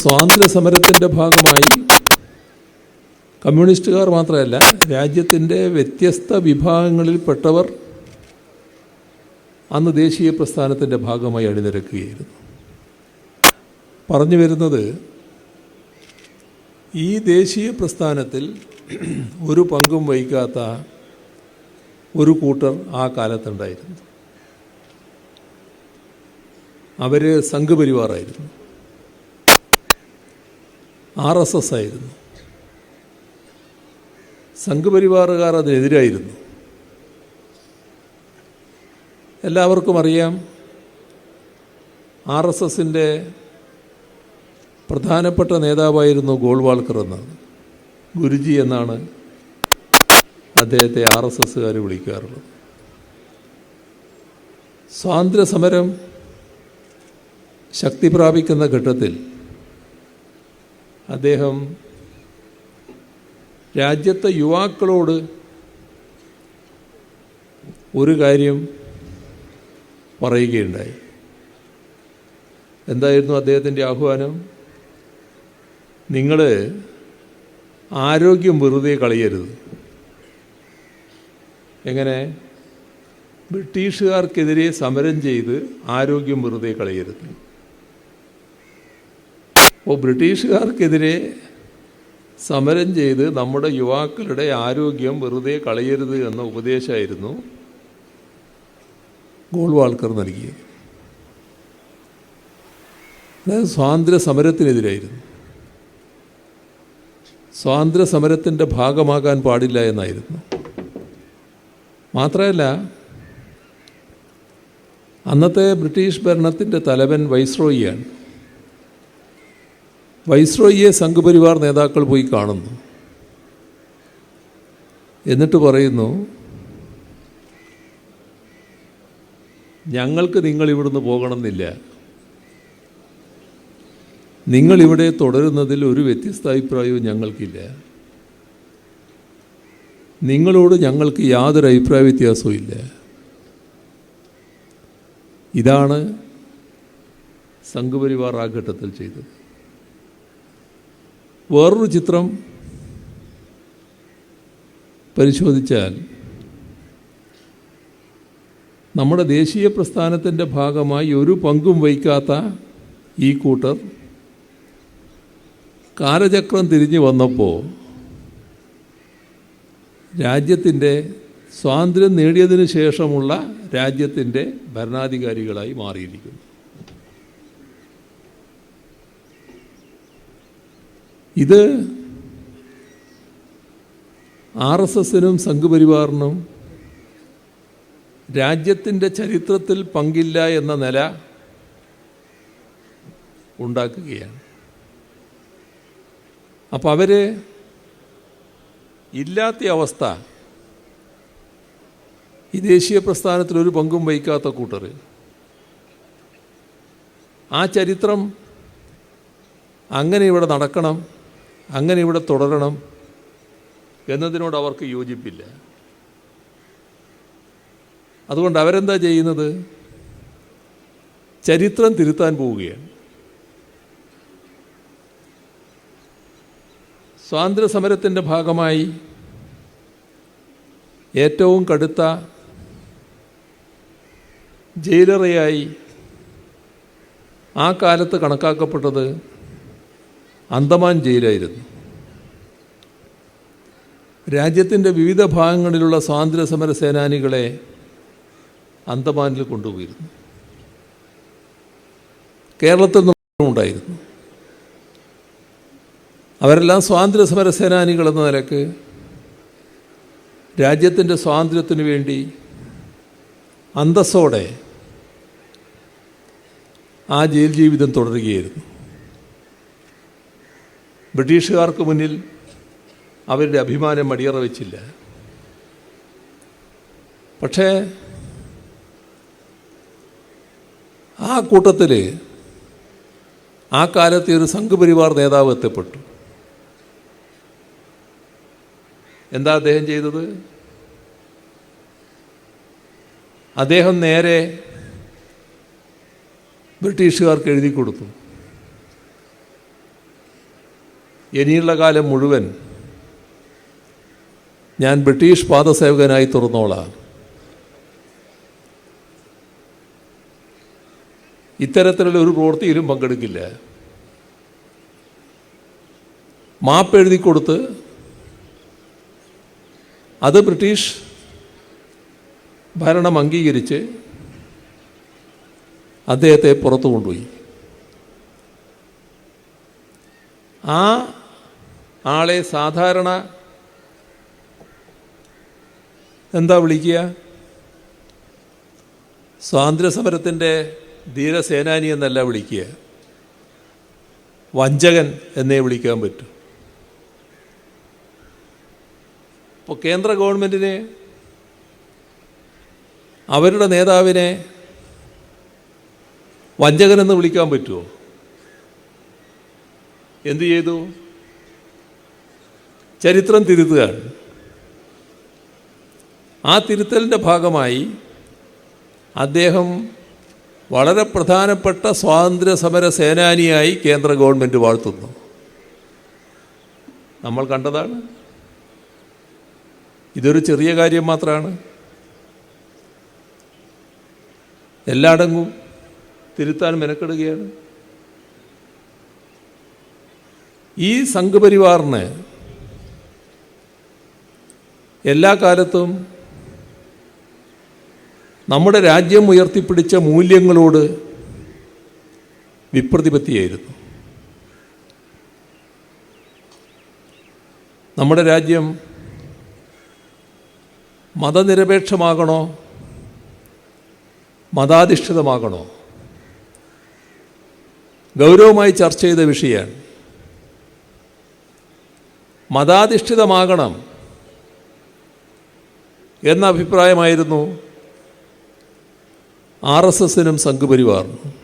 സ്വാതന്ത്ര്യ സമരത്തിന്റെ ഭാഗമായി കമ്മ്യൂണിസ്റ്റുകാർ മാത്രമല്ല രാജ്യത്തിന്റെ വ്യത്യസ്ത വിഭാഗങ്ങളിൽപ്പെട്ടവർ അന്ന് ദേശീയ പ്രസ്ഥാനത്തിന്റെ ഭാഗമായി അണിനിരക്കുകയായിരുന്നു. പറഞ്ഞു വരുന്നത് ഈ ദേശീയ പ്രസ്ഥാനത്തിൽ ഒരു പങ്കും വഹിക്കാത്ത ഒരു കൂട്ടർ ആ കാലത്തുണ്ടായിരുന്നു. അവർ സംഘപരിവാറായിരുന്നു. ആർ എസ് എസ് ആയിരുന്നു. സംഘപരിവാറുകാർ അതിനെതിരായിരുന്നു എല്ലാവർക്കും അറിയാം ആർ എസ് എസിന്റെ പ്രധാനപ്പെട്ട നേതാവായിരുന്നു ഗോൾവാൾക്കർ എന്നാണ്. ഗുരുജി എന്നാണ് അദ്ദേഹത്തെ ആർ എസ് എസ്സുകാർ വിളിക്കാറുള്ളത്. സ്വാതന്ത്ര്യ സമരം ശക്തി പ്രാപിക്കുന്ന ഘട്ടത്തിൽ അദ്ദേഹം രാജ്യത്തെ യുവാക്കളോട് ഒരു കാര്യം പറയുകയുണ്ടായി. എന്തായിരുന്നു അദ്ദേഹത്തിന്റെ ആഹ്വാനം? നിങ്ങൾ ആരോഗ്യം വെറുതെ കളയരുത്. എങ്ങനെ? ബ്രിട്ടീഷുകാർക്കെതിരെ സമരം ചെയ്ത് ആരോഗ്യം വെറുതെ കളയരുത്. അപ്പോൾ ബ്രിട്ടീഷുകാർക്കെതിരെ സമരം ചെയ്ത് നമ്മുടെ യുവാക്കളുടെ ആരോഗ്യം വെറുതെ കളയരുത് എന്ന ഉപദേശമായിരുന്നു ഗോൾവാൾക്കർ നൽകിയത്. അതായത് സ്വാതന്ത്ര്യ സമരത്തിനെതിരായിരുന്നു സ്വാതന്ത്ര്യ സമരത്തിന്റെ ഭാഗമാകാൻ പാടില്ല എന്നായിരുന്നു. മാത്രമല്ല അന്നത്തെ ബ്രിട്ടീഷ് ഭരണത്തിന്റെ തലവൻ വൈസ്രോയിയാണ്. വൈസ്രോയിയെ സംഘപരിവാർ നേതാക്കൾ പോയി കാണുന്നു. എന്നിട്ട് പറയുന്നു ഞങ്ങൾക്ക് നിങ്ങൾ ഇവിടുന്ന് പോകണമെന്നില്ല. നിങ്ങളിവിടെ തുടരുന്നതിൽ ഒരു വ്യത്യസ്ത അഭിപ്രായവും ഞങ്ങൾക്കില്ല. നിങ്ങളോട് ഞങ്ങൾക്ക് യാതൊരു അഭിപ്രായ വ്യത്യാസവും ഇല്ല. ഇതാണ് സംഘപരിവാർ ആ ഘട്ടത്തിൽ ചെയ്തത്. വേറൊരു ചിത്രം പരിശോധിച്ചാൽ നമ്മുടെ ദേശീയ പ്രസ്ഥാനത്തിന്റെ ഭാഗമായി ഒരു പങ്കും വഹിക്കാത്ത ഈ കൂട്ടർ കാലചക്രം തിരിഞ്ഞു വന്നപ്പോൾ രാജ്യത്തിന്റെ സ്വാതന്ത്ര്യം നേടിയതിനു ശേഷമുള്ള രാജ്യത്തിന്റെ ഭരണാധികാരികളായി മാറിയിരിക്കുന്നു. ഇത് ആർ എസ് എസിനും സംഘപരിവാറിനും രാജ്യത്തിന്റെ ചരിത്രത്തിൽ പങ്കില്ല എന്ന നില ഉണ്ടാക്കുകയാണ്. അപ്പോൾ അവർ ഇല്ലാത്ത അവസ്ഥ ഈ ദേശീയ പ്രസ്ഥാനത്തിൽ ഒരു പങ്കും വഹിക്കാത്ത കൂട്ടർ. ആ ചരിത്രം അങ്ങനെ ഇവിടെ നടക്കണം. അങ്ങനെ ഇവിടെ തുടരണം എന്നതിനോട് അവർക്ക് യോജിപ്പില്ല. അതുകൊണ്ട് അവരെന്താ ചെയ്യുന്നത്? ചരിത്രം തിരുത്താൻ പോവുകയാണ്. സ്വാതന്ത്ര്യ സമരത്തിന്റെ ഭാഗമായി ഏറ്റവും കടുത്ത ജയിലറയായി ആ കാലത്ത് കണക്കാക്കപ്പെട്ടത് അന്തമാൻ ജയിലായിരുന്നു. രാജ്യത്തിന്റെ വിവിധ ഭാഗങ്ങളിലുള്ള സ്വാതന്ത്ര്യ സമര സേനാനികളെ അന്തമാനിൽ കൊണ്ടുപോയിരുന്നു. കേരളത്തിൽ നിന്നും ഉണ്ടായിരുന്നു. അവരെല്ലാം സ്വാതന്ത്ര്യ സമര സേനാനികൾ എന്ന നിലയ്ക്ക് രാജ്യത്തിന്റെ സ്വാതന്ത്ര്യത്തിന് വേണ്ടി അന്തസ്സോടെ ആ ജയിൽ ജീവിതം തുടരുകയായിരുന്നു. ബ്രിട്ടീഷുകാർക്ക് മുന്നിൽ അവരുടെ അഭിമാനം അടിയറ വെച്ചില്ല പക്ഷേ ആ കൂട്ടത്തിൽ ആ കാലത്തെ ഒരു സംഘപരിവാർ നേതാവ് എത്തപ്പെട്ടു. എന്താ അദ്ദേഹം ചെയ്തത്? അദ്ദേഹം നേരെ ബ്രിട്ടീഷുകാർക്ക് എഴുതി കൊടുത്തു. ഇനിയുള്ള കാലം മുഴുവൻ ഞാൻ ബ്രിട്ടീഷ് പാദസേവകനായി തുറന്നോളാം. ഇത്തരത്തിലുള്ള ഒരു പ്രവൃത്തിയിലും പങ്കെടുക്കില്ല. മാപ്പ് എഴുതി കൊടുത്ത് അത് ബ്രിട്ടീഷ് ഭരണം അംഗീകരിച്ച് അദ്ദേഹത്തെ പുറത്തു കൊണ്ടുപോയി. ആ ആളെ സാധാരണ എന്താ വിളിക്കുക? സ്വാതന്ത്ര്യസമരത്തിന്റെ ധീരസേനാനി എന്നല്ല വിളിക്കുക. വഞ്ചകൻ എന്നേ വിളിക്കാൻ പറ്റൂ. ഇപ്പോൾ കേന്ദ്ര ഗവൺമെന്റിനെ അവരുടെ നേതാവിനെ വഞ്ചകനെന്ന് വിളിക്കാൻ പറ്റുമോ എന്തു ചെയ്തു? ചരിത്രം തിരുത്തുകയാണ്. ആ തിരുത്തലിന്റെ ഭാഗമായി അദ്ദേഹം വളരെ പ്രധാനപ്പെട്ട സ്വാതന്ത്ര്യ സമര സേനാനിയായി കേന്ദ്ര ഗവൺമെന്റ് വാഴ്ത്തുന്നു. നമ്മൾ കണ്ടതാണ്. ഇതൊരു ചെറിയ കാര്യം മാത്രമാണ്. എല്ലായിടങ്ങും തിരുത്താൻ മെനക്കെടുകയാണ്. ഈ സംഘപരിവാറിന് എല്ലാ കാലത്തും നമ്മുടെ രാജ്യം ഉയർത്തിപ്പിടിച്ച മൂല്യങ്ങളോട് വിപ്രതിപത്തിയായിരുന്നു. നമ്മുടെ രാജ്യം മതനിരപേക്ഷമാകണോ? മതാധിഷ്ഠിതമാകണോ? ഗൗരവമായി ചർച്ച ചെയ്ത വിഷയമാണ്. മതാധിഷ്ഠിതമാകണം എന്ന അഭിപ്രായമായിരുന്നു. ആർ എസ് എസിനും സംഘപരിവാറിനും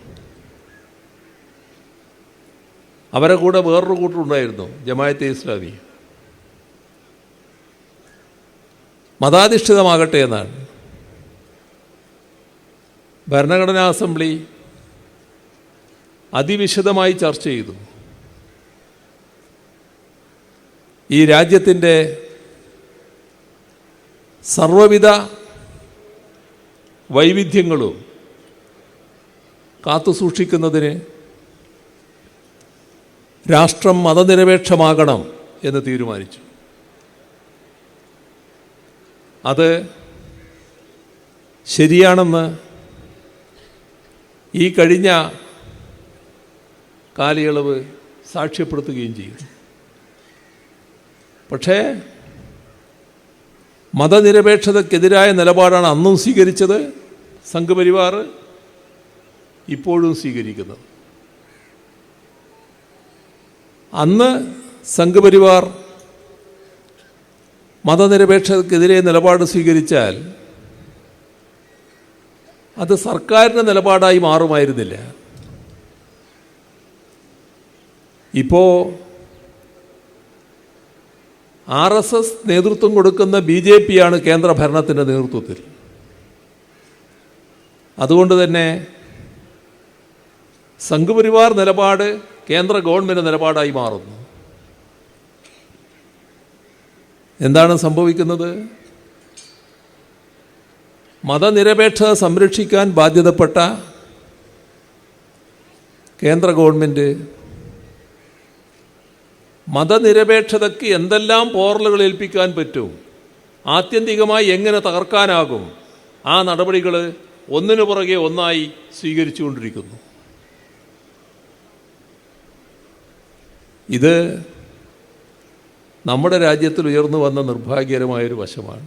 അവരെ കൂടെ വേറൊരു കൂട്ടരുണ്ടായിരുന്നു ജമായത്തെ ഇസ്ലാമി. മതാധിഷ്ഠിതമാകട്ടെ എന്നാണ്. ഭരണഘടനാ അസംബ്ലി അതിവിശദമായി ചർച്ച ചെയ്തു. ഈ രാജ്യത്തിന്റെ സർവവിധ വൈവിധ്യങ്ങളും കാത്തുസൂക്ഷിക്കുന്നതിന് രാഷ്ട്രം മതനിരപേക്ഷമാകണം എന്ന് തീരുമാനിച്ചു. അത് ശരിയാണെന്ന് ഈ കഴിഞ്ഞ കാലയളവ് സാക്ഷ്യപ്പെടുത്തുകയും ചെയ്യും പക്ഷേ മതനിരപേക്ഷതക്കെതിരായ നിലപാടാണ് അന്നും സ്വീകരിച്ചത് സംഘപരിവാർ ഇപ്പോഴും സ്വീകരിക്കുന്നത്. അന്ന് സംഘപരിവാർ മതനിരപേക്ഷതക്കെതിരെ നിലപാട് സ്വീകരിച്ചാൽ അത് സർക്കാരിന്റെ നിലപാടായി മാറുമായിരുന്നില്ല. ഇപ്പോൾ ആർ എസ് എസ് നേതൃത്വം കൊടുക്കുന്ന ബി ജെ പിയാണ് കേന്ദ്ര ഭരണത്തിന്റെ നേതൃത്വത്തിൽ. അതുകൊണ്ട് തന്നെ സംഘപരിവാർ നിലപാട് കേന്ദ്ര ഗവൺമെന്റ് നിലപാടായി മാറുന്നു. എന്താണ് സംഭവിക്കുന്നത്? മതനിരപേക്ഷത സംരക്ഷിക്കാൻ ബാധ്യതപ്പെട്ട കേന്ദ്ര ഗവൺമെന്റ് മതനിരപേക്ഷതയ്ക്ക് എന്തെല്ലാം പോറലുകൾ ഏൽപ്പിക്കാൻ പറ്റും? ആത്യന്തികമായി എങ്ങനെ തകർക്കാനാകും? ആ നടപടികൾ ഒന്നിനു പുറകെ ഒന്നായി സ്വീകരിച്ചുകൊണ്ടിരിക്കുന്നു. ഇത് നമ്മുടെ രാജ്യത്തിൽ ഉയർന്നു വന്ന നിർഭാഗ്യകരമായൊരു വശമാണ്.